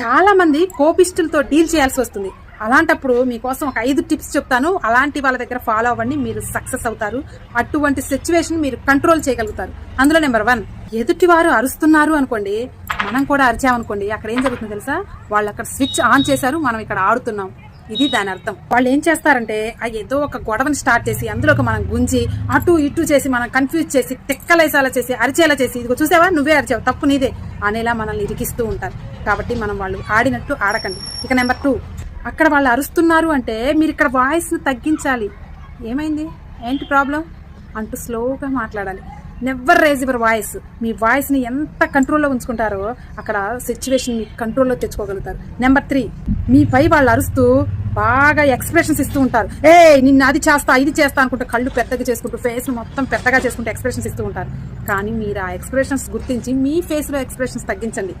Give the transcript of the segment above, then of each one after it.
చాలా మంది కోపిస్టులతో డీల్ చేయాల్సి వస్తుంది. అలాంటప్పుడు మీకోసం ఒక ఐదు టిప్స్ చెప్తాను. అలాంటి వాళ్ళ దగ్గర ఫాలో అవ్వండి. మీరు సక్సెస్ అవుతారు. అటువంటి సిచ్యువేషన్ మీరు కంట్రోల్ చేయగలుగుతారు. అందులో నెంబర్ వన్ ఎదుటి వారు అరుస్తున్నారు అనుకోండి మనం కూడా అరిచామనుకోండి అక్కడ ఏం జరుగుతుందో తెలుసా? వాళ్ళు అక్కడ స్విచ్ ఆన్ చేశారు మనం ఇక్కడ ఆడుతున్నాం. ఇది దాని అర్థం. వాళ్ళు ఏం చేస్తారంటే ఆ ఏదో ఒక గొడవని స్టార్ట్ చేసి అందులోకి మనం గుంజి అటు ఇటు చేసి మనం కన్ఫ్యూజ్ చేసి తిక్కలేసేలా చేసి అరిచేలా చేసి ఇదిగో చూసావా? నువ్వే అరిచావు. తప్పు నీదే. అనేలా మనల్ని ఇరికిస్తూ ఉంటారు. కాబట్టి మనం వాళ్ళు ఆడినట్టు ఆడకండి. ఇక నెంబర్ టూ. అక్కడ వాళ్ళు అరుస్తున్నారు అంటే మీరు ఇక్కడ వాయిస్ని తగ్గించాలి. ఏమైంది? ఏంటి ప్రాబ్లం? అంటూ స్లోగా మాట్లాడాలి. Never raise your voice. మీ వాయిస్ని ఎంత కంట్రోల్లో ఉంచుకుంటారో అక్కడ సిచ్యువేషన్ మీ కంట్రోల్లో తెచ్చుకోగలుగుతారు. Number three. మీ పై వాళ్ళు అరుస్తూ బాగా ఎక్స్ప్రెషన్స్ ఇస్తూ ఉంటారు. ఏ నిన్ను అది చేస్తా ఇది చేస్తా అనుకుంటూ కళ్ళు పెద్దగా చేసుకుంటూ ఫేస్ మొత్తం పెద్దగా చేసుకుంటూ ఎక్స్ప్రెషన్స్ ఇస్తూ ఉంటారు. కానీ మీరు ఆ ఎక్స్ప్రెషన్స్ గుర్తించి మీ ఫేస్లో ఎక్స్ప్రెషన్స్ తగ్గించండి.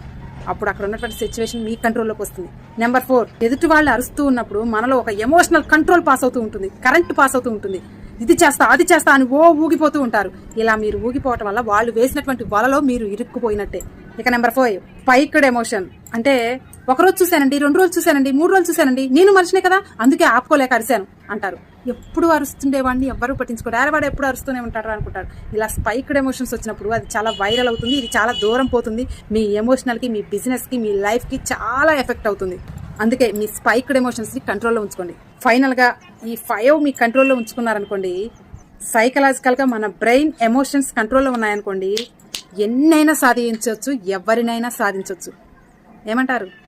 అప్పుడు అక్కడ ఉన్నటువంటి సిచ్యువేషన్ మీ కంట్రోల్లోకి వస్తుంది. నెంబర్ ఫోర్ ఎదుటి వాళ్ళు అరుస్తూ ఉన్నప్పుడు మనలో ఒక ఎమోషనల్ కంట్రోల్ పాస్ అవుతూ ఉంటుంది. కరెంట్ పాస్ అవుతూ ఉంటుంది. ఇది చేస్తా అది చేస్తా అని ఓ ఊగిపోతూ ఉంటారు. ఇలా మీరు ఊగిపోవటం వల్ల వాళ్ళు వేసినటువంటి వలలో మీరు ఇరుక్కుపోయినట్టే. ఇక నెంబర్ ఫోర్ పైక్డ్ ఎమోషన్ అంటే ఒక రోజు చూశానండి రెండు రోజులు చూశానండి మూడు రోజులు చూశానండి. నేను మనిషినే కదా అందుకే ఆపుకోలేక అరిశాను అంటారు. ఎప్పుడు అరుస్తుండేవాడిని ఎవ్వరూ పట్టించుకోరు. అరే ఎప్పుడు అరుస్తూనే ఉంటారు అనుకుంటారు. ఇలా స్పైక్డ్ ఎమోషన్స్ వచ్చినప్పుడు అది చాలా వైరల్ అవుతుంది ఇది చాలా దూరం పోతుంది. మీ ఎమోషనల్కి మీ బిజినెస్కి మీ లైఫ్కి చాలా ఎఫెక్ట్ అవుతుంది. అందుకే మీ స్పైక్డ్ ఎమోషన్స్ని కంట్రోల్లో ఉంచుకోండి. ఫైనల్గా ఈ ఫైవ్ మీ కంట్రోల్లో ఉంచుకున్నారనుకోండి సైకలాజికల్గా మన బ్రెయిన్ ఎమోషన్స్ కంట్రోల్లో ఉన్నాయనుకోండి ఎన్నైనా సాధించవచ్చు ఎవరినైనా సాధించవచ్చు ఏమంటారు?